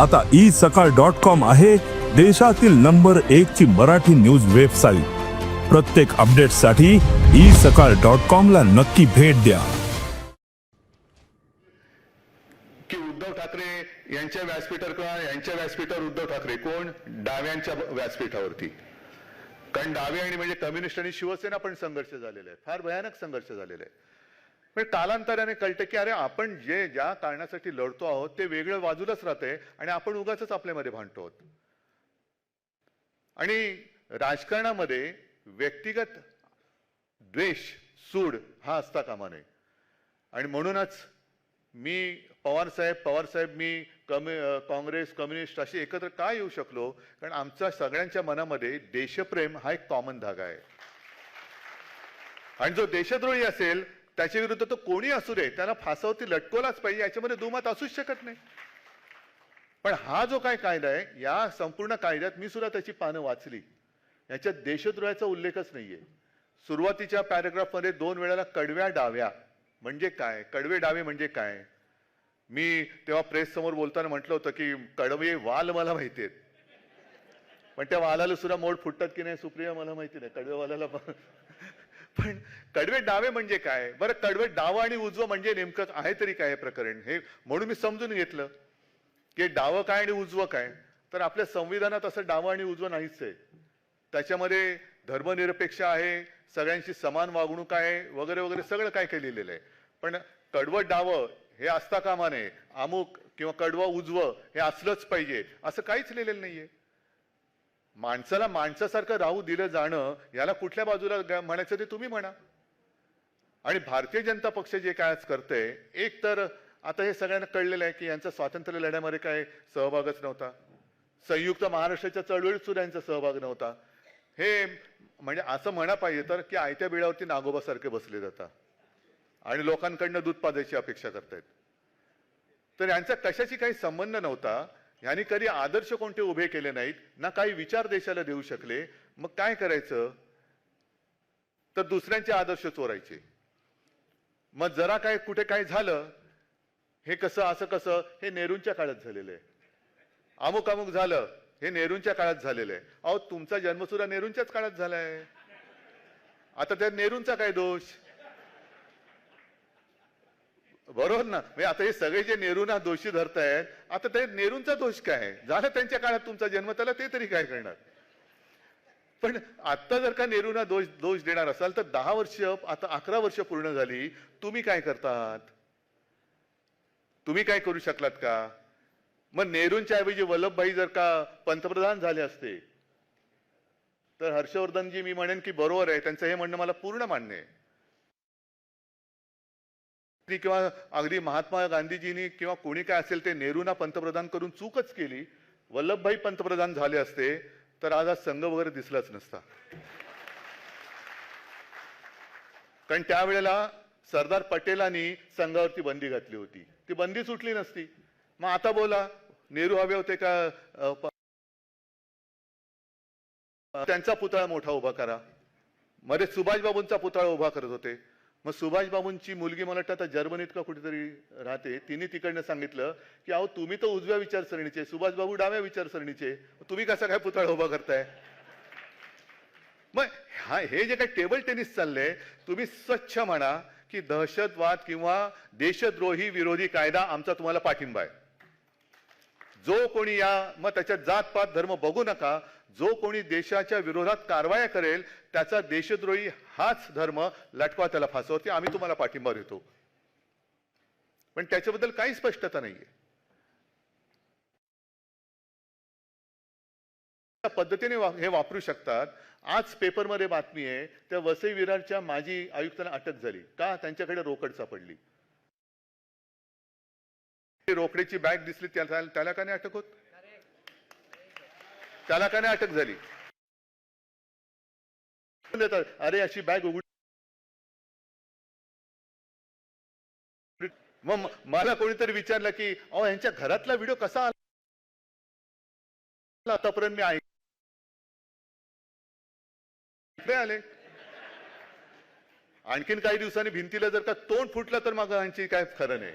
आता ई सकाळ dot com आहे देशातील नंबर एक ची मराठी न्यूज वेबसाईट. प्रत्येक अपडेटसाठी ई सकाळ डॉट कॉम ला नक्की भेट द्या. की उद्धव ठाकरे यांच्या व्यासपीठावर किंवा यांच्या व्यासपीठावर उद्धव ठाकरे? कोण? डाव्यांच्या व्यासपीठावरती. कारण डावे आणि म्हणजे कम्युनिस्ट आणि शिवसेना पण संघर्ष झालेला आहे फार भयानक संघर्ष झालेला आहे पण कालांतराने कळतं की अरे आपण जे ज्या कारणासाठी लढतो आहोत ते वेगळं बाजूलाच राहते आणि आपण उगाच आपल्यामध्ये भांडतो आहोत. आणि राजकारणामध्ये व्यक्तिगत द्वेष सूड हा असता कामा नये आणि म्हणूनच मी पवार साहेब पवार साहेब मी कम्यु काँग्रेस कम्युनिस्ट अशी एकत्र का येऊ शकलो? कारण आमच्या सगळ्यांच्या मनामध्ये देशप्रेम हा एक कॉमन धागा आहे. आणि जो देशद्रोही असेल त्याच्या विरुद्ध तो कोणी असू दे त्याला फासावरती लटकवलाच पाहिजे याच्यामध्ये दुमत असूच शकत नाही. पण हा जो काय कायदा आहे या संपूर्ण कायद्यात मी सुद्धा त्याची पानं वाचली. याच्यात देशद्रोहाचा उल्लेखच नाहीये. सुरुवातीच्या पॅराग्राफमध्ये दोन वेळेला कडव्या डाव्या म्हणजे काय? कडवे डावे म्हणजे काय? मी तेव्हा प्रेस समोर बोलताना म्हटलं होतं की कडवे वाल मला माहिती आहेत. पण त्या वालाला सुद्धा मोड फुटतात की नाही सुप्रिया मला माहिती नाही. कडवे वालाला पण कडवे डावे म्हणजे काय? बरं कडवे डावं आणि उजवं म्हणजे नेमकं आहे तरी काय हे प्रकरण? हे म्हणून मी समजून घेतलं की डावं काय आणि उजवं काय? तर आपल्या संविधानात असं डावं आणि उजवं नाहीच आहे. त्याच्यामध्ये धर्मनिरपेक्ष आहे सगळ्यांशी समान वागणूक आहे वगैरे वगैरे सगळं काय काय लिहिलेलं आहे. पण कडवं डावं हे असता कामा नये. अमुक किंवा कडवं उजवं हे असलंच पाहिजे. असं काहीच लिहिलेलं नाहीये. माणसाला माणसासारखं राहू दिलं जाणं याला कुठल्या बाजूला म्हणायचं ते तुम्ही म्हणा. आणि भारतीय जनता पक्ष जे काय आज करते एक तर आता हे सगळ्यांना कळलेलं आहे की यांचा स्वातंत्र्य लढ्यामध्ये काय सहभागच नव्हता. संयुक्त महाराष्ट्राच्या चळवळीत सुद्धा यांचा सहभाग नव्हता. हे म्हणजे असं म्हणा पाहिजे तर की आयत्या बिळावरती नागोबासारखे बसले जातात. आणि लोकांकडनं दूध पाजायची अपेक्षा करतायत. तर यांचा कशाशी काही संबंध नव्हता यांनी कधी आदर्श कोणते उभे केले नाहीत ना काही विचार देशाला देऊ शकले. मग काय करायचं? तर दुसऱ्यांचे आदर्श चोरायचे. मग जरा काय कुठे काय झालं? हे कसं असं कसं? हे नेहरूंच्या काळात झालेलं आहे. अमुक अमुक झालं हे नेहरूंच्या काळात झालेलं आहे. अहो तुमचा जन्मसुरा नेहरूंच्याच काळात झालाय. आता त्या नेहरूंचा काय दोष? बरोबर ना? म्हणजे आता हे सगळे जे नेहरूंना दोषी धरतायत आता ते नेहरूंचा दोष काय? आहे? झालं त्यांच्या काळात तुमचा जन्म त्याला ते तरी काय करणार? पण आता जर का नेहरूंना दोष दोष देणार असाल तर दहा वर्ष आता अकरा वर्ष पूर्ण झाली तुम्ही काय करतात? तुम्ही काय करू शकलात का? मग नेहरूंच्या ऐवजी वल्लभभाई जर का पंतप्रधान झाले असते तर हर्षवर्धनजी मी म्हणेन की बरोबर आहे त्यांचं हे म्हणणं मला पूर्ण मान्य आहे. किंवा अगदी महात्मा गांधीजींनी किंवा कोणी काय असेल ते नेहरूंना पंतप्रधान करून चूकच केली. वल्लभभाई पंतप्रधान झाले असते तर आज आज संघ वगैरे दिसलाच नसता. कारण त्यावेळेला सरदार पटेलांनी संघावरती बंदी घातली होती. ती बंदी सुटली नसती. मग आता बोला नेहरू हवे होते का? त्यांचा पुतळा मोठा उभा करा. मध्ये सुभाषबाबूंचा पुतळा उभा करत होते. मग सुभाषबाबूंची मुलगी मला वाटतं आता जर्मनीत का कुठेतरी राहते तिने तिकडनं सांगितलं की अहो तुम्ही तर उजव्या विचारसरणीचे सुभाषबाबू डाव्या विचारसरणीचे. तुम्ही कसा काय पुतळा उभा करताय? मग हा हे जे काही टेबल टेनिस चाललंय तुम्ही स्वच्छ म्हणा की दहशतवाद किंवा देशद्रोही विरोधी कायदा आमचा तुम्हाला पाठिंबा आहे. जो कोणी या मग त्याच्यात जात पात धर्म बघू नका. जो कोणी देशाच्या विरोधात कारवाया करेल त्याचा देशद्रोही हाच धर्म लटकवा त्याला फासावरती आम्ही तुम्हाला पाठिंबा देतो. पण त्याच्याबद्दल काही स्पष्टता नाहीये. त्या पद्धतीने वा- हे वापरू शकतात. आज पेपरमध्ये बातमी आहे त्या वसई विरारच्या माजी आयुक्तांना अटक झाली. का? त्यांच्याकडे रोकड सापडली. रोकडीची बॅग दिसली त्याला त्याला का नाही अटक होत? त्याला का नाही अटक झाली? अरे अशी बॅग उघड मग मला कोणीतरी विचारलं की अहो यांच्या घरातला व्हिडिओ कसा आला? आतापर्यंत मी ऐकले आले. आणखीन काही दिवसांनी भिंतीला जर का तोंड फुटलं तर मग यांची काय खरं नाही.